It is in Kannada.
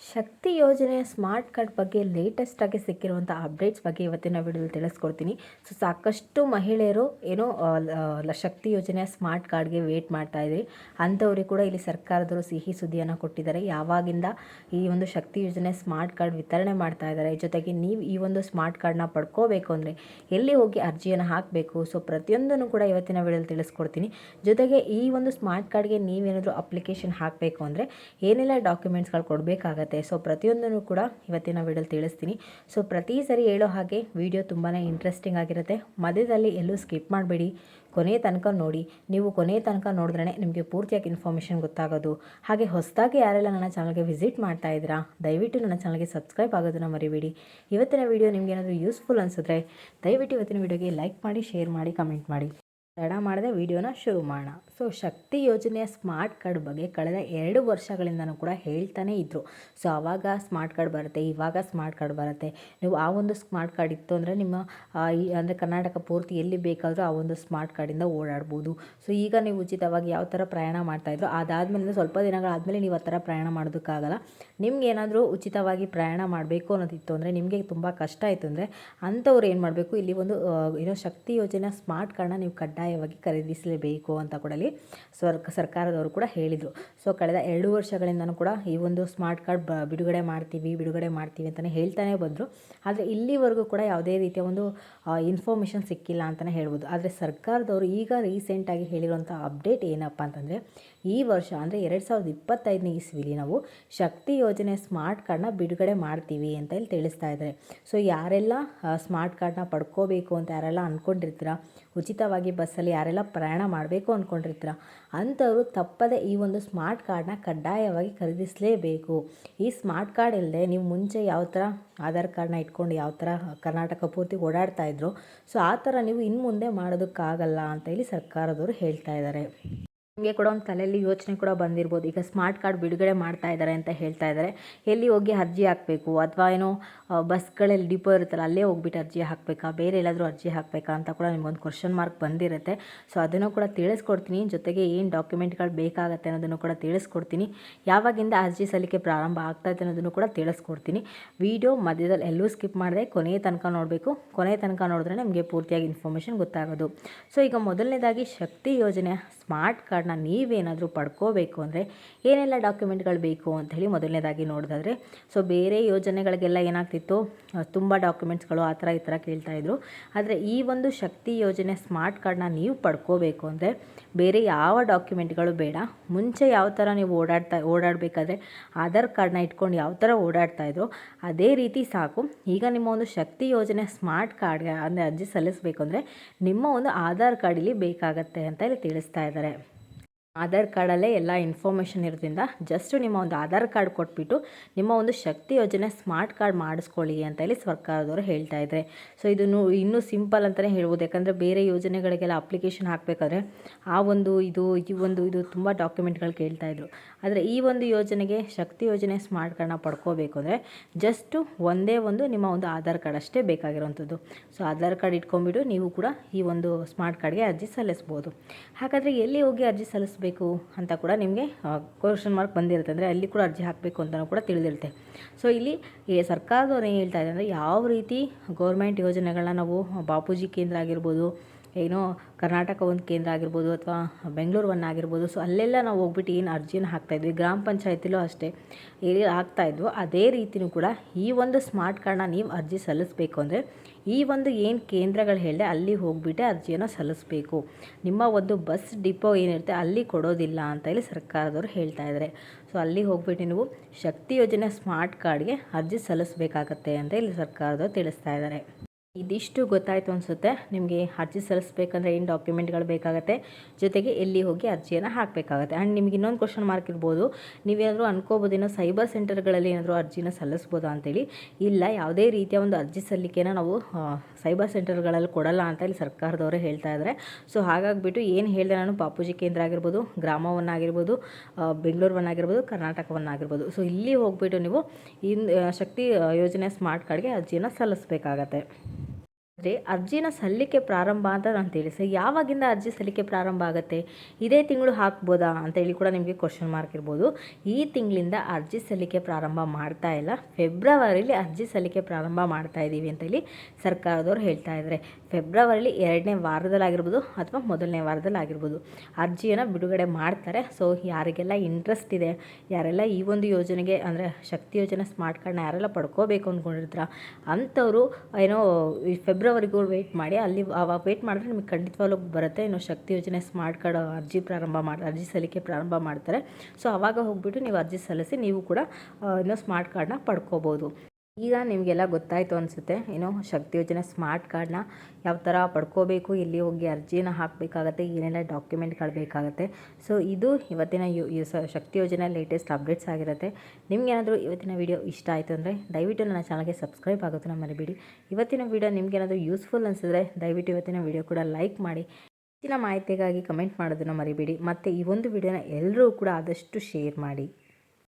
ಶಕ್ತಿ ಯೋಜನೆಯ ಸ್ಮಾರ್ಟ್ ಕಾರ್ಡ್ ಬಗ್ಗೆ ಲೇಟೆಸ್ಟ್ ಆಗಿ ಸಿಕ್ಕಿರುವಂಥ ಅಪ್ಡೇಟ್ಸ್ ಬಗ್ಗೆ ಇವತ್ತಿನ ವಿಡಿಯೋದಲ್ಲಿ ತಿಳಿಸ್ಕೊಡ್ತೀನಿ. ಸೊ ಸಾಕಷ್ಟು ಮಹಿಳೆಯರು ಏನೋ ಶಕ್ತಿ ಯೋಜನೆಯ ಸ್ಮಾರ್ಟ್ ಕಾರ್ಡ್ಗೆ ವೇಟ್ ಮಾಡ್ತಾ ಇದ್ದೀವಿ ಅಂಥವ್ರಿಗೆ ಕೂಡ ಇಲ್ಲಿ ಸರ್ಕಾರದವರು ಸಿಹಿ ಸುದ್ದಿಯನ್ನು ಕೊಟ್ಟಿದ್ದಾರೆ. ಯಾವಾಗಿಂದ ಈ ಒಂದು ಶಕ್ತಿ ಯೋಜನೆ ಸ್ಮಾರ್ಟ್ ಕಾರ್ಡ್ ವಿತರಣೆ ಮಾಡ್ತಾ ಇದ್ದಾರೆ, ಜೊತೆಗೆ ನೀವು ಈ ಒಂದು ಸ್ಮಾರ್ಟ್ ಕಾರ್ಡ್ನ ಪಡ್ಕೋಬೇಕು ಅಂದರೆ ಎಲ್ಲಿ ಹೋಗಿ ಅರ್ಜಿಯನ್ನು ಹಾಕಬೇಕು? ಸೊ ಪ್ರತಿಯೊಂದನ್ನು ಕೂಡ ಇವತ್ತಿನ ವಿಡಿಯೋದಲ್ಲಿ ತಿಳಿಸ್ಕೊಡ್ತೀನಿ. ಜೊತೆಗೆ ಈ ಒಂದು ಸ್ಮಾರ್ಟ್ ಕಾರ್ಡ್ಗೆ ನೀವೇನಾದರೂ ಅಪ್ಲಿಕೇಶನ್ ಹಾಕಬೇಕು ಅಂದರೆ ಏನೆಲ್ಲ ಡಾಕ್ಯುಮೆಂಟ್ಸ್ಗಳು ಕೊಡಬೇಕಾಗತ್ತೆ? ಸೊ ಪ್ರತಿಯೊಂದನ್ನು ಕೂಡ ಇವತ್ತಿನ ವಿಡಿಯೋಲಿ ತಿಳಿಸ್ತೀನಿ. ಸೊ ಪ್ರತಿ ಸರಿ ಹೇಳೋ ಹಾಗೆ ವಿಡಿಯೋ ತುಂಬಾ ಇಂಟ್ರೆಸ್ಟಿಂಗ್ ಆಗಿರುತ್ತೆ. ಮಧ್ಯದಲ್ಲಿ ಎಲ್ಲೂ ಸ್ಕಿಪ್ ಮಾಡಬೇಡಿ. ಕೊನೆ ತನಕ ನೋಡಿ. ನೀವು ಕೊನೆ ತನಕ ನೋಡಿದ್ರೆ ನಿಮಗೆ ಪೂರ್ತಿಯಾಗಿ ಇನ್ಫಾರ್ಮೇಷನ್ ಗೊತ್ತಾಗೋದು. ಹಾಗೆ ಹೊಸದಾಗಿ ಯಾರೆಲ್ಲ ನನ್ನ ಚಾನಲ್ಗೆ ವಿಸಿಟ್ ಮಾಡ್ತಾ ಇದ್ದೀರಾ, ದಯವಿಟ್ಟು ನನ್ನ ಚಾನಲ್ಗೆ ಸಬ್ಸ್ಕ್ರೈಬ್ ಆಗೋದನ್ನು ಮರಿಬೇಡಿ. ಇವತ್ತಿನ ವಿಡಿಯೋ ನಿಮ್ಗೆ ಏನಾದರೂ ಯೂಸ್ಫುಲ್ ಅನಿಸಿದ್ರೆ ದಯವಿಟ್ಟು ಇವತ್ತಿನ ವಿಡಿಯೋಗೆ ಲೈಕ್ ಮಾಡಿ ಶೇರ್ ಮಾಡಿ ಕಮೆಂಟ್ ಮಾಡಿ. ತಡ ಮಾಡದೆ ವಿಡಿಯೋನ ಶುರು ಮಾಡೋಣ. ಸೊ ಶಕ್ತಿ ಯೋಜನೆಯ ಸ್ಮಾರ್ಟ್ ಕಾರ್ಡ್ ಬಗ್ಗೆ ಕಳೆದ ಎರಡು ವರ್ಷಗಳಿಂದನೂ ಕೂಡ ಹೇಳ್ತಾನೆ ಇದ್ದರು ಸೊ ಆವಾಗ ಸ್ಮಾರ್ಟ್ ಕಾರ್ಡ್ ಬರುತ್ತೆ, ಇವಾಗ ಸ್ಮಾರ್ಟ್ ಕಾರ್ಡ್ ಬರುತ್ತೆ. ನೀವು ಆ ಒಂದು ಸ್ಮಾರ್ಟ್ ಕಾರ್ಡ್ ಇತ್ತು ಅಂದರೆ ನಿಮ್ಮ ಅಂದರೆ ಕರ್ನಾಟಕ ಪೂರ್ತಿ ಎಲ್ಲಿ ಬೇಕಾದರೂ ಆ ಒಂದು ಸ್ಮಾರ್ಟ್ ಕಾರ್ಡಿಂದ ಓಡಾಡ್ಬೋದು. ಸೊ ಈಗ ನೀವು ಉಚಿತವಾಗಿ ಯಾವ ಥರ ಪ್ರಯಾಣ ಮಾಡ್ತಾಯಿದ್ರು ಅದಾದಮೇಲೆ ಸ್ವಲ್ಪ ದಿನಗಳಾದಮೇಲೆ ನೀವು ಆ ಥರ ಪ್ರಯಾಣ ಮಾಡೋದಕ್ಕಾಗಲ್ಲ. ನಿಮ್ಗೆ ಏನಾದರೂ ಉಚಿತವಾಗಿ ಪ್ರಯಾಣ ಮಾಡಬೇಕು ಅನ್ನೋದಿತ್ತು ಅಂದರೆ ನಿಮಗೆ ತುಂಬ ಕಷ್ಟ ಆಯಿತು ಅಂದರೆ ಅಂಥವ್ರು ಏನು ಮಾಡಬೇಕು? ಇಲ್ಲಿ ಒಂದು ಏನೋ ಶಕ್ತಿ ಯೋಜನೆ ಸ್ಮಾರ್ಟ್ ಕಾರ್ಡನ್ನ ನೀವು ಕಡ್ಡಾಯವಾಗಿ ಖರೀದಿಸಲೇಬೇಕು ಅಂತ ಕೂಡ ಇಲ್ಲಿ ಸ್ವರ್, ಸರ್ಕಾರದವರು ಕೂಡ ಹೇಳಿದರು. ಸೊ ಕಳೆದ ಎರಡು ವರ್ಷಗಳಿಂದನೂ ಕೂಡ ಈ ಒಂದು ಸ್ಮಾರ್ಟ್ ಕಾರ್ಡ್ ಬ, ಬಿಡುಗಡೆ ಮಾಡ್ತೀವಿ ಬಿಡುಗಡೆ ಮಾಡ್ತೀವಿ ಅಂತಲೇ ಹೇಳ್ತಾನೆ ಬಂದರು. ಆದರೆ ಇಲ್ಲಿವರೆಗೂ ಕೂಡ ಯಾವುದೇ ರೀತಿಯ ಒಂದು ಇನ್ಫಾರ್ಮೇಷನ್ ಸಿಕ್ಕಿಲ್ಲ ಅಂತಲೇ ಹೇಳ್ಬೋದು. ಆದರೆ ಸರ್ಕಾರದವರು ಈಗ ರೀಸೆಂಟಾಗಿ ಹೇಳಿರುವಂಥ ಅಪ್ಡೇಟ್ ಏನಪ್ಪ ಅಂತಂದರೆ, ಈ ವರ್ಷ ಅಂದರೆ ಎರಡು ಸಾವಿರದ ಇಪ್ಪತ್ತೈದನೇ ಇಸ್ವಿಲಿ ನಾವು ಶಕ್ತಿ ಯೋಜನೆ ಸ್ಮಾರ್ಟ್ ಕಾರ್ಡ್ನ ಬಿಡುಗಡೆ ಮಾಡ್ತೀವಿ ಅಂತ ಇಲ್ಲಿ ತಿಳಿಸ್ತಾ ಇದ್ದಾರೆ. ಸೊ ಯಾರೆಲ್ಲ ಸ್ಮಾರ್ಟ್ ಕಾರ್ಡ್ನ ಪಡ್ಕೋಬೇಕು ಅಂತ ಯಾರೆಲ್ಲ ಅಂದ್ಕೊಂಡಿರ್ತೀರ ಉಚಿತವಾಗಿ ಬಸ್ಸಲ್ಲಿ ಯಾರೆಲ್ಲ ಪ್ರಯಾಣ ಮಾಡಬೇಕು ಅಂದ್ಕೊಂಡಿರ್ತೀರ ಅಂಥವರು ತಪ್ಪದೆ ಈ ಒಂದು ಸ್ಮಾರ್ಟ್ ಕಾರ್ಡ್ನ ಕಡ್ಡಾಯವಾಗಿ ಖರೀದಿಸಲೇಬೇಕು. ಈ ಸ್ಮಾರ್ಟ್ ಕಾರ್ಡ್ ಇಲ್ಲದೆ ನೀವು ಮುಂಚೆ ಯಾವ ಥರ ಆಧಾರ್ ಕಾರ್ಡ್ನ ಇಟ್ಕೊಂಡು ಯಾವ ಥರ ಕರ್ನಾಟಕ ಪೂರ್ತಿ ಓಡಾಡ್ತಾ ಇದ್ರು, ಸೊ ಆ ಥರ ನೀವು ಇನ್ನು ಮುಂದೆ ಮಾಡೋದಕ್ಕಾಗಲ್ಲ ಅಂತ ಹೇಳಿ ಸರ್ಕಾರದವರು ಹೇಳ್ತಾ ಇದ್ದಾರೆ. ನಿಮಗೆ ಕೂಡ ಒಂದು ತಲೆಯಲ್ಲಿ ಯೋಚನೆ ಕೂಡ ಬಂದಿರ್ಬೋದು. ಈಗ ಸ್ಮಾರ್ಟ್ ಕಾರ್ಡ್ ಬಿಡುಗಡೆ ಮಾಡ್ತಾ ಇದ್ದಾರೆ ಅಂತ ಹೇಳ್ತಾ ಇದ್ದಾರೆ ಎಲ್ಲಿ ಹೋಗಿ ಅರ್ಜಿ ಹಾಕಬೇಕು? ಅಥವಾ ಏನೋ ಬಸ್ಗಳಲ್ಲಿ ಡಿಪೋ ಇರುತ್ತಲ್ಲ, ಅಲ್ಲೇ ಹೋಗ್ಬಿಟ್ಟು ಅರ್ಜಿ ಹಾಕಬೇಕಾ? ಬೇರೆ ಎಲ್ಲಾದರೂ ಅರ್ಜಿ ಹಾಕಬೇಕಾ ಅಂತ ಕೂಡ ನಿಮಗೊಂದು ಕ್ವಶನ್ ಮಾರ್ಕ್ ಬಂದಿರುತ್ತೆ. ಸೊ ಅದನ್ನು ಕೂಡ ತಿಳಿಸ್ಕೊಡ್ತೀನಿ. ಜೊತೆಗೆ ಏನು ಡಾಕ್ಯುಮೆಂಟ್ಗಳು ಬೇಕಾಗತ್ತೆ ಅನ್ನೋದನ್ನು ಕೂಡ ತಿಳಿಸ್ಕೊಡ್ತೀನಿ. ಯಾವಾಗಿಂದ ಅರ್ಜಿ ಸಲ್ಲಿಕೆ ಪ್ರಾರಂಭ ಆಗ್ತಾಯಿದೆ ಅನ್ನೋದನ್ನು ಕೂಡ ತಿಳಿಸ್ಕೊಡ್ತೀನಿ. ವಿಡಿಯೋ ಮಧ್ಯದಲ್ಲಿ ಎಲ್ಲೂ ಸ್ಕಿಪ್ ಮಾಡಿದೆ ಕೊನೆಯ ತನಕ ನೋಡಬೇಕು. ಕೊನೆಯ ತನಕ ನೋಡಿದ್ರೆ ನಿಮಗೆ ಪೂರ್ತಿಯಾಗಿ ಇನ್ಫಾರ್ಮೇಷನ್ ಗೊತ್ತಾಗೋದು. ಸೊ ಈಗ ಮೊದಲನೇದಾಗಿ ಶಕ್ತಿ ಯೋಜನೆ ಸ್ಮಾರ್ಟ್ ಕಾರ್ಡ್ನ ನೀವೇನಾದರೂ ಪಡ್ಕೋಬೇಕು ಅಂದರೆ ಏನೆಲ್ಲ ಡಾಕ್ಯುಮೆಂಟ್ಗಳು ಬೇಕು ಅಂತ ಹೇಳಿ ಮೊದಲನೇದಾಗಿ ನೋಡಿದ್ರೆ ಸೊ ಬೇರೆ ಯೋಜನೆಗಳಿಗೆಲ್ಲ ಏನಾಗ್ತಿತ್ತು ತುಂಬ ಡಾಕ್ಯುಮೆಂಟ್ಸ್ಗಳು ಆ ಥರ ಈ ಥರ ಕೇಳ್ತಾಯಿದ್ರು ಆದರೆ ಈ ಒಂದು ಶಕ್ತಿ ಯೋಜನೆ ಸ್ಮಾರ್ಟ್ ಕಾರ್ಡ್ನ ನೀವು ಪಡ್ಕೋಬೇಕು ಅಂದರೆ ಬೇರೆ ಯಾವ ಡಾಕ್ಯುಮೆಂಟ್ಗಳು ಬೇಡ. ಮುಂಚೆ ಯಾವ ಥರ ನೀವು ಓಡಾಡ್ತಾ, ಓಡಾಡಬೇಕಾದ್ರೆ ಆಧಾರ್ ಕಾರ್ಡ್ನ ಇಟ್ಕೊಂಡು ಯಾವ ಥರ ಓಡಾಡ್ತಾ ಇದ್ರು ಅದೇ ರೀತಿ ಸಾಕು. ಈಗ ನಿಮ್ಮ ಒಂದು ಶಕ್ತಿ ಯೋಜನೆ ಸ್ಮಾರ್ಟ್ ಕಾರ್ಡ್ಗೆ ಅಂದರೆ ಅರ್ಜಿ ಸಲ್ಲಿಸಬೇಕು ಅಂದರೆ ನಿಮ್ಮ ಒಂದು ಆಧಾರ್ ಕಾರ್ಡ್ ಇಲ್ಲಿ ಬೇಕಾಗತ್ತೆ ಅಂತ ಇಲ್ಲಿ ತಿಳಿಸ್ತಾ ಇದ್ದಾರೆ. ಆಧಾರ್ ಕಾರ್ಡಲ್ಲೇ ಎಲ್ಲ ಇನ್ಫಾರ್ಮೇಷನ್ ಇರೋದ್ರಿಂದ ಜಸ್ಟ್ ನಿಮ್ಮ ಒಂದು ಆಧಾರ್ ಕಾರ್ಡ್ ಕೊಟ್ಬಿಟ್ಟು ನಿಮ್ಮ ಒಂದು ಶಕ್ತಿ ಯೋಜನೆ ಸ್ಮಾರ್ಟ್ ಕಾರ್ಡ್ ಮಾಡಿಸ್ಕೊಳ್ಳಿ ಅಂತ ಹೇಳಿ ಸರ್ಕಾರದವರು ಹೇಳ್ತಾ ಇದ್ದಾರೆ ಸೊ ಇದನ್ನು ಇನ್ನೂ ಸಿಂಪಲ್ ಅಂತಲೇ ಹೇಳ್ಬೋದು. ಯಾಕಂದರೆ ಬೇರೆ ಯೋಜನೆಗಳಿಗೆಲ್ಲ ಅಪ್ಲಿಕೇಶನ್ ಹಾಕಬೇಕಾದ್ರೆ ಆ ಒಂದು ಇದು, ಈ ಒಂದು ಇದು ತುಂಬ ಡಾಕ್ಯುಮೆಂಟ್ಗಳು ಕೇಳ್ತಾ ಇದ್ರು. ಆದರೆ ಈ ಒಂದು ಯೋಜನೆಗೆ ಶಕ್ತಿ ಯೋಜನೆ ಸ್ಮಾರ್ಟ್ ಕಾರ್ಡ್ನ ಪಡ್ಕೋಬೇಕು ಅಂದರೆ ಜಸ್ಟು ಒಂದೇ ಒಂದು ನಿಮ್ಮ ಒಂದು ಆಧಾರ್ ಕಾರ್ಡ್ ಅಷ್ಟೇ ಬೇಕಾಗಿರೋವಂಥದ್ದು ಸೊ ಆಧಾರ್ ಕಾರ್ಡ್ ಇಟ್ಕೊಂಡ್ಬಿಟ್ಟು ನೀವು ಕೂಡ ಈ ಒಂದು ಸ್ಮಾರ್ಟ್ ಕಾರ್ಡ್ಗೆ ಅರ್ಜಿ ಸಲ್ಲಿಸ್ಬೋದು. ಹಾಗಾದರೆ ಎಲ್ಲಿ ಹೋಗಿ ಅರ್ಜಿ ಸಲ್ಲಿಸಬೇಕು? ಅಂತ ಕೂಡ ನಿಮಗೆ ಕ್ವಶನ್ ಮಾರ್ಕ್ ಬಂದಿರುತ್ತೆ. ಅಂದರೆ ಅಲ್ಲಿ ಕೂಡ ಅರ್ಜಿ ಹಾಕಬೇಕು ಅಂತಲೂ ಕೂಡ ತಿಳಿದಿರುತ್ತೆ. ಸೊ ಇಲ್ಲಿ ಸರ್ಕಾರದವ್ರು ಏನು ಹೇಳ್ತಾ ಇದೆ ಅಂದರೆ ಯಾವ ರೀತಿ ಗೌರ್ಮೆಂಟ್ ಯೋಜನೆಗಳನ್ನ ನಾವು ಬಾಪೂಜಿ ಕೇಂದ್ರ ಆಗಿರ್ಬೋದು, ಏನೋ ಕರ್ನಾಟಕ ಒಂದು ಕೇಂದ್ರ ಆಗಿರ್ಬೋದು ಅಥವಾ ಬೆಂಗಳೂರು ಒನ್ ಆಗಿರ್ಬೋದು ಸೊ ಅಲ್ಲೆಲ್ಲ ನಾವು ಹೋಗ್ಬಿಟ್ಟು ಏನು ಅರ್ಜಿನ ಹಾಕ್ತಾಯಿದ್ವಿ ಗ್ರಾಮ ಪಂಚಾಯತಿಲೂ ಅಷ್ಟೇ. ಎಲ್ಲಿ ಹಾಕ್ತಾಯಿದ್ವು ಅದೇ ರೀತಿಯೂ ಕೂಡ ಈ ಒಂದು ಸ್ಮಾರ್ಟ್ ಕಾರ್ಡ್ನ ನೀವು ಅರ್ಜಿ ಸಲ್ಲಿಸಬೇಕು ಅಂದರೆ ಈ ಒಂದು ಏನು ಕೇಂದ್ರಗಳು ಹೇಳಿದೆ ಅಲ್ಲಿ ಹೋಗಿಬಿಟ್ಟೆ ಅರ್ಜಿಯನ್ನು ಸಲ್ಲಿಸಬೇಕು. ನಿಮ್ಮ ಒಂದು ಬಸ್ ಡಿಪೋ ಏನಿರುತ್ತೆ ಅಲ್ಲಿ ಕೊಡೋದಿಲ್ಲ ಅಂತ ಹೇಳಿ ಸರ್ಕಾರದವರು ಹೇಳ್ತಾ ಇದ್ದಾರೆ ಸೊ ಅಲ್ಲಿ ಹೋಗಿಬಿಟ್ಟು ನೀವು ಶಕ್ತಿ ಯೋಜನೆ ಸ್ಮಾರ್ಟ್ ಕಾರ್ಡ್ಗೆ ಅರ್ಜಿ ಸಲ್ಲಿಸಬೇಕಾಗತ್ತೆ ಅಂತ ಇಲ್ಲಿ ಸರ್ಕಾರದವರು ತಿಳಿಸ್ತಾ ಇದ್ದಾರೆ ಇದಿಷ್ಟು ಗೊತ್ತಾಯಿತು ಅನಿಸುತ್ತೆ. ನಿಮಗೆ ಅರ್ಜಿ ಸಲ್ಲಿಸ್ಬೇಕಂದ್ರೆ ಏನು ಡಾಕ್ಯುಮೆಂಟ್ಗಳು ಬೇಕಾಗುತ್ತೆ? ಜೊತೆಗೆ ಎಲ್ಲಿ ಹೋಗಿ ಅರ್ಜಿಯನ್ನು ಹಾಕಬೇಕಾಗತ್ತೆ. ಆ್ಯಂಡ್ ನಿಮಗೆ ಇನ್ನೊಂದು ಕ್ವಶನ್ ಮಾರ್ಕ್ ಇರ್ಬೋದು. ನೀವೇನಾದರೂ ಅನ್ಕೋಬೋದೇನೋ ಸೈಬರ್ ಸೆಂಟರ್ಗಳಲ್ಲಿ ಏನಾದರೂ ಅರ್ಜಿನ ಸಲ್ಲಿಸ್ಬೋದಾ ಅಂತೇಳಿ. ಇಲ್ಲ, ಯಾವುದೇ ರೀತಿಯ ಒಂದು ಅರ್ಜಿ ಸಲ್ಲಿಕೆನ ನಾವು ಸೈಬರ್ ಸೆಂಟರ್ಗಳಲ್ಲಿ ಕೊಡಲ್ಲ ಅಂತ ಇಲ್ಲಿ ಸರ್ಕಾರದವರೇ ಹೇಳ್ತಾ ಇದ್ದಾರೆ. ಸೊ ಹಾಗಾಗಿಬಿಟ್ಟು ಏನು ಹೇಳಿದೆ ನಾನು? ಪಾಪೂಜಿ ಕೇಂದ್ರ ಆಗಿರ್ಬೋದು, ಗ್ರಾಮವನ್ನಾಗಿರ್ಬೋದು ಬೆಂಗಳೂರವನ್ನಾಗಿರ್ಬೋದು, ಕರ್ನಾಟಕವನ್ನಾಗಿರ್ಬೋದು. ಸೊ ಇಲ್ಲಿ ಹೋಗ್ಬಿಟ್ಟು ನೀವು ಇನ್ ಶಕ್ತಿ ಯೋಜನೆ ಸ್ಮಾರ್ಟ್ ಕಾರ್ಡ್ಗೆ ಅರ್ಜಿಯನ್ನು ಸಲ್ಲಿಸಬೇಕಾಗತ್ತೆ. ಆದರೆ ಅರ್ಜಿನ ಸಲ್ಲಿಕೆ ಪ್ರಾರಂಭ ಅಂತ ನಾನು ತಿಳಿಸಿ. ಯಾವಾಗಿಂದ ಅರ್ಜಿ ಸಲ್ಲಿಕೆ ಪ್ರಾರಂಭ ಆಗುತ್ತೆ? ಇದೇ ತಿಂಗಳು ಹಾಕ್ಬೋದಾ ಅಂತ ಹೇಳಿ ಕೂಡ ನಿಮಗೆ ಕ್ವಶನ್ ಮಾರ್ಕ್ ಇರ್ಬೋದು. ಈ ತಿಂಗಳಿಂದ ಅರ್ಜಿ ಸಲ್ಲಿಕೆ ಪ್ರಾರಂಭ ಮಾಡ್ತಾ ಇಲ್ಲ. ಫೆಬ್ರವರಿಲಿ ಅರ್ಜಿ ಸಲ್ಲಿಕೆ ಪ್ರಾರಂಭ ಮಾಡ್ತಾ ಇದ್ದೀವಿ ಅಂತ ಹೇಳಿ ಸರ್ಕಾರದವ್ರು ಹೇಳ್ತಾ ಇದ್ದಾರೆ ಫೆಬ್ರವರಿಲಿ ಎರಡನೇ ವಾರದಲ್ಲಾಗಿರ್ಬೋದು ಅಥವಾ ಮೊದಲನೇ ವಾರದಲ್ಲಾಗಿರ್ಬೋದು ಅರ್ಜಿಯನ್ನು ಬಿಡುಗಡೆ ಮಾಡ್ತಾರೆ. ಸೊ ಯಾರಿಗೆಲ್ಲ ಇಂಟ್ರೆಸ್ಟ್ ಇದೆ, ಯಾರೆಲ್ಲ ಈ ಒಂದು ಯೋಜನೆಗೆ ಅಂದರೆ ಶಕ್ತಿ ಯೋಜನೆ ಸ್ಮಾರ್ಟ್ ಕಾರ್ಡ್ನ ಯಾರೆಲ್ಲ ಪಡ್ಕೋಬೇಕು ಅಂದ್ಕೊಂಡಿರ್ತಾರ ಅಂಥವರು ಏನೋ ಈ ಫೆಬ್ರವರಿಗೂ ವೆಯ್ಟ್ ಮಾಡಿ, ಅಲ್ಲಿ ಅವಾಗ ವೆಯ್ಟ್ ಮಾಡಿದ್ರೆ ನಿಮಗೆ ಖಂಡಿತವಾಗ್ಲೂ ಬರುತ್ತೆ. ಇನ್ನು ಶಕ್ತಿ ಯೋಜನೆ ಸ್ಮಾರ್ಟ್ ಕಾರ್ಡ್ ಅರ್ಜಿ ಪ್ರಾರಂಭ ಮಾಡಿ, ಅರ್ಜಿ ಸಲ್ಲಿಕೆ ಪ್ರಾರಂಭ ಮಾಡ್ತಾರೆ. ಸೊ ಆವಾಗ ಹೋಗ್ಬಿಟ್ಟು ನೀವು ಅರ್ಜಿ ಸಲ್ಲಿಸಿ ನೀವು ಕೂಡ ಇನ್ನೂ ಸ್ಮಾರ್ಟ್ ಕಾರ್ಡ್ನ ಪಡ್ಕೋಬೋದು. ಈಗ ನಿಮಗೆಲ್ಲ ಗೊತ್ತಾಯಿತು ಅನಿಸುತ್ತೆ. ಏನೋ ಶಕ್ತಿ ಯೋಜನೆ ಸ್ಮಾರ್ಟ್ ಕಾರ್ಡ್ನ ಯಾವ ಥರ ಪಡ್ಕೋಬೇಕು, ಎಲ್ಲಿ ಹೋಗಿ ಅರ್ಜಿನ ಹಾಕಬೇಕಾಗತ್ತೆ, ಏನೆಲ್ಲ ಡಾಕ್ಯುಮೆಂಟ್ಗಳು ಬೇಕಾಗುತ್ತೆ ಸೊ, ಇದು ಇವತ್ತಿನ ಶಕ್ತಿ ಯೋಜನೆ ಲೇಟೆಸ್ಟ್ ಅಪ್ಡೇಟ್ಸ್ ಆಗಿರುತ್ತೆ. ನಿಮಗೇನಾದರೂ ಇವತ್ತಿನ ವೀಡಿಯೋ ಇಷ್ಟ ಆಯಿತು ಅಂದರೆ ದಯವಿಟ್ಟು ನನ್ನ ಚಾನಲ್ಗೆ ಸಬ್ಸ್ಕ್ರೈಬ್ ಆಗೋದನ್ನ ಮರಿಬೇಡಿ. ಇವತ್ತಿನ ವೀಡಿಯೋ ನಿಮಗೇನಾದರೂ ಯೂಸ್ಫುಲ್ ಅನಿಸಿದ್ರೆ ದಯವಿಟ್ಟು ಇವತ್ತಿನ ವೀಡಿಯೋ ಕೂಡ ಲೈಕ್ ಮಾಡಿ. ಹೆಚ್ಚಿನ ಮಾಹಿತಿಗಾಗಿ ಕಮೆಂಟ್ ಮಾಡೋದನ್ನು ಮರಿಬೇಡಿ. ಮತ್ತು ಈ ಒಂದು ವಿಡಿಯೋನ ಎಲ್ಲರೂ ಕೂಡ ಆದಷ್ಟು ಶೇರ್ ಮಾಡಿ.